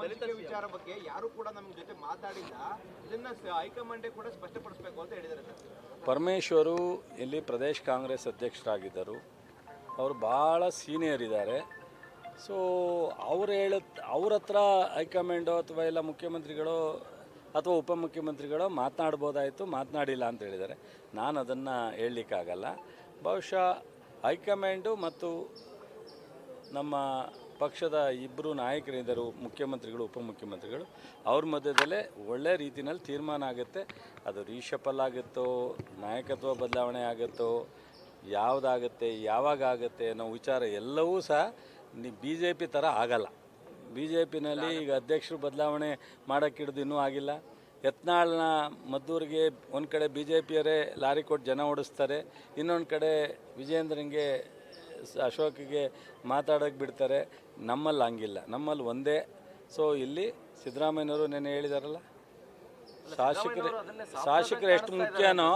ಹಂಚಿಕೆ ವಿಚಾರ ಬಗ್ಗೆ ಯಾರು ಕೂಡ ನಮ್ಮ ಜೊತೆ ಮಾತಾಡಿಲ್ಲ. ಇದನ್ನ ಹೈಕಮಾಂಡೇ ಕೂಡ ಸ್ಪಷ್ಟಪಡಿಸಬೇಕು ಅಂತ ಹೇಳಿದ್ದಾರೆ ಸರ್. ಪರಮೇಶ್ವರು ಇಲ್ಲಿ ಪ್ರದೇಶ್ ಕಾಂಗ್ರೆಸ್ ಅಧ್ಯಕ್ಷರಾಗಿದ್ದರು. ಅವರು ಭಾಳ ಸೀನಿಯರ್ ಇದ್ದಾರೆ. ಸೊ ಅವ್ರು ಹೇಳ ಅವ್ರ ಹತ್ರ ಹೈಕಮಾಂಡು ಅಥವಾ ಎಲ್ಲ ಮುಖ್ಯಮಂತ್ರಿಗಳು ಅಥವಾ ಉಪಮುಖ್ಯಮಂತ್ರಿಗಳು ಮಾತನಾಡ್ಬೋದಾಯಿತು ಮಾತನಾಡಿಲ್ಲ ಅಂತ ಹೇಳಿದ್ದಾರೆ. ನಾನು ಅದನ್ನು ಹೇಳಲಿಕ್ಕಾಗಲ್ಲ. ಬಹುಶಃ ಹೈಕಮಾಂಡು ಮತ್ತು ನಮ್ಮ ಪಕ್ಷದ ಇಬ್ಬರು ನಾಯಕರಿದ್ದರು, ಮುಖ್ಯಮಂತ್ರಿಗಳು, ಉಪಮುಖ್ಯಮಂತ್ರಿಗಳು. ಅವ್ರ ಮಧ್ಯದಲ್ಲೇ ಒಳ್ಳೆ ರೀತಿಯಲ್ಲಿ ತೀರ್ಮಾನ ಆಗುತ್ತೆ. ಅದು ರೀಶಫಲ್ ಆಗುತ್ತೋ, ನಾಯಕತ್ವ ಬದಲಾವಣೆ ಆಗುತ್ತೋ, ಯಾವುದಾಗುತ್ತೆ, ಯಾವಾಗ ಆಗುತ್ತೆ ಅನ್ನೋ ವಿಚಾರ ಎಲ್ಲವೂ ಸಹ ನೀ ಬಿ ಜೆ ಪಿ ಥರ ಆಗಲ್ಲ. ಬಿ ಜೆ ಪಿನಲ್ಲಿ ಈಗ ಅಧ್ಯಕ್ಷರು ಬದಲಾವಣೆ ಮಾಡೋಕ್ಕೆ ಹಿಡಿದು ಇನ್ನೂ ಆಗಿಲ್ಲ. ಯತ್ನಾಳ್ನ ಮದ್ದೂರಿಗೆ ಒಂದು ಕಡೆ ಬಿ ಜೆ ಪಿಯರೇ ಲಾರಿ ಕೊಟ್ಟು ಜನ ಓಡಿಸ್ತಾರೆ, ಇನ್ನೊಂದು ಕಡೆ ವಿಜೇಂದ್ರನಿಗೆ ಸ- ಅಶೋಕ್ಗೆ ಮಾತಾಡೋಕ್ಕೆ ಬಿಡ್ತಾರೆ. ನಮ್ಮಲ್ಲಿ ಹಂಗಿಲ್ಲ. ನಮ್ಮಲ್ಲಿ ಒಂದೇ. ಸೊ ಇಲ್ಲಿ ಸಿದ್ದರಾಮಯ್ಯನವರು ನೆನೆ ಹೇಳಿದಾರಲ್ಲ? ಶಾಸಕರು ಶಾಸಕರು ಎಷ್ಟು ಮುಖ್ಯನೋ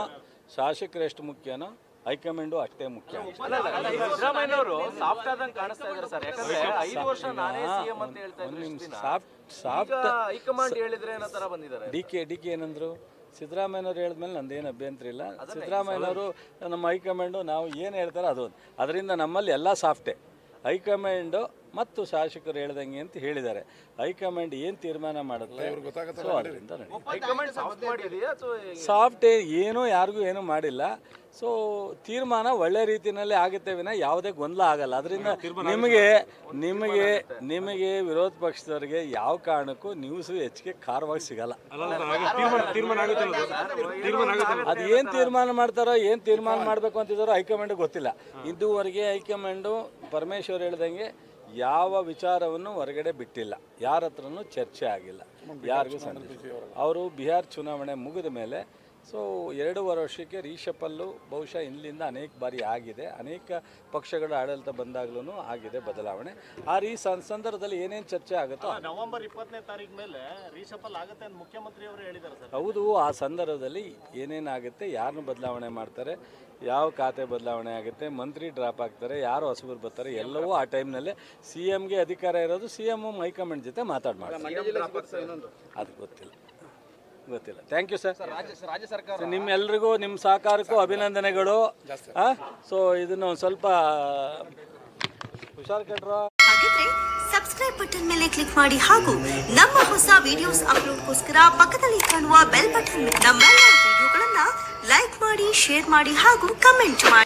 ಶಾಸಕರು ಎಷ್ಟು ಮುಖ್ಯನೋ ಹೈಕಮಾಂಡು ಅಷ್ಟೇ ಮುಖ್ಯ. Soft soft D K D K ಏನಂದ್ರು? ಸಿದ್ದರಾಮಯ್ಯನವ್ರು ಹೇಳಿದ್ಮೇಲೆ ನಂದೇನು ಅಭ್ಯಂತರ ಇಲ್ಲ. ಸಿದ್ದರಾಮಯ್ಯನವರು ನಮ್ಮ ಹೈಕಮಾಂಡು ನಾವು ಏನು ಹೇಳ್ತಾರೋ ಅದು ಅದರಿಂದ ನಮ್ಮಲ್ಲಿ ಎಲ್ಲ ಸಾಫ್ಟೇ. ಹೈಕಮಾಂಡು ಮತ್ತು ಶಾಸಕರು ಹೇಳ್ದಂಗೆ ಅಂತ ಹೇಳಿದ್ದಾರೆ. ಹೈಕಮಾಂಡ್ ಏನು ತೀರ್ಮಾನ ಮಾಡುತ್ತೆ? ಸೊ ಅದರಿಂದ ನಡೀಲಿ. ಹೈಕಮಾಂಡ್ ಸಾಫ್ಟ್ ಏನು ಅಥವಾ ಸಾಫ್ಟ್ ಏನೂ ಯಾರಿಗೂ ಏನೂ ಮಾಡಿಲ್ಲ. ಸೊ ತೀರ್ಮಾನ ಒಳ್ಳೆ ರೀತಿಯಲ್ಲಿ ಆಗುತ್ತೆ ವಿನ ಯಾವುದೇ ಗೊಂದಲ ಆಗಲ್ಲ. ಅದರಿಂದ ನಿಮಗೆ ನಿಮಗೆ ನಿಮಗೆ ವಿರೋಧ ಪಕ್ಷದವರಿಗೆ ಯಾವ ಕಾರಣಕ್ಕೂ ನ್ಯೂಸು ಹೆಚ್ಚಿಗೆ ಖಾರವಾಗಿ ಸಿಗಲ್ಲ. ಅದು ಏನು ತೀರ್ಮಾನ ಮಾಡ್ತಾರೋ ಏನು ತೀರ್ಮಾನ ಮಾಡಬೇಕು ಅಂತಿದ್ದಾರೋ ಹೈಕಮಾಂಡ್ ಗೊತ್ತಿಲ್ಲ. ಇದುವರೆಗೆ ಹೈಕಮಾಂಡು ಪರಮೇಶ್ವರ್ ಹೇಳ್ದಂಗೆ ಯಾವ ವಿಚಾರವನ್ನು ಹೊರಗಡೆ ಬಿಟ್ಟಿಲ್ಲ. ಯಾರ ಹತ್ರನೂ ಚರ್ಚೆ ಆಗಿಲ್ಲ. ಯಾರಿಗೂ ಅವರು ಬಿಹಾರ್ ಚುನಾವಣೆ ಮುಗಿದ ಮೇಲೆ ಸೊ ಎರಡೂವರೆ ವರ್ಷಕ್ಕೆ ರೀಶಪಲ್ಲು ಬಹುಶಃ ಇಲ್ಲಿಂದ ಅನೇಕ ಬಾರಿ ಆಗಿದೆ. ಅನೇಕ ಪಕ್ಷಗಳ ಆಡಳಿತ ಬಂದಾಗಲೂ ಆಗಿದೆ ಬದಲಾವಣೆ. ಆ ಈ ಸಂ- ಸಂದರ್ಭದಲ್ಲಿ ಏನೇನು ಚರ್ಚೆ ಆಗುತ್ತೋ ನವೆಂಬರ್ ಇಪ್ಪತ್ತನೇ ತಾರೀಕು ಮೇಲೆ ರೀಶಪಲ್ ಆಗುತ್ತೆ ಅಂತ ಮುಖ್ಯಮಂತ್ರಿ ಅವರು ಹೇಳಿದ್ದಾರೆ ಸರ್. ಹೌದು ಆ ಸಂದರ್ಭದಲ್ಲಿ ಏನೇನಾಗುತ್ತೆ ಯಾರನ್ನು ಬದಲಾವಣೆ ಮಾಡ್ತಾರೆ ಯಾವ ಖಾತೆ ಬದಲಾವಣೆ ಆಗುತ್ತೆ ಮಂತ್ರಿ ಡ್ರಾಪ್ ಆಗ್ತಾರೆ ಯಾರು ಹೊಸಬರು ಬರ್ತಾರೆ ಎಲ್ಲವೂ ಆ ಟೈಮ್ನಲ್ಲೇ ಸಿ ಎಮ್ಗೆ ಅಧಿಕಾರ ಇರೋದು ಸಿ ಎಂ ಹೈಕಮಾಂಡ್ ಜೊತೆ ಮಾತಾಡಿ ಅದು ಗೊತ್ತಿಲ್ಲ. ಗೊತ್ತಿಲ್ಲ. ಥ್ಯಾಂಕ್ ಯು ಸರ್ ರಾಜ್ಯ ಸರ್ಕಾರ ನಿಮ್ಮೆಲ್ರಿಗೂ ನಿಮ್ಮ ಸಹಕಾರಕ್ಕೂ ಅಭಿನಂದನೆಗಳು. ಸೊ ಇದನ್ನು ಒಂದು ಸ್ವಲ್ಪ ಹುಷಾರ್ ಕೇಳ್ರ. ಸಬ್ಸ್ಕ್ರೈಬ್ ಬಟನ್ ಮೇಲೆ ಕ್ಲಿಕ್ ಮಾಡಿ ಹಾಗೂ ನಮ್ಮ ಹೊಸ ವಿಡಿಯೋಸ್ ಅಪ್ಲೋಡ್ಗೋಸ್ಕರ ಪಕ್ಕದಲ್ಲಿ ಕಾಣುವ ಬೆಲ್ ಬಟನ್ ನಮ್ಮೆಲ್ಲ ವಿಡಿಯೋಗಳನ್ನ ಲೈಕ್ ಮಾಡಿ ಶೇರ್ ಮಾಡಿ ಹಾಗೂ ಕಮೆಂಟ್ ಮಾಡಿ.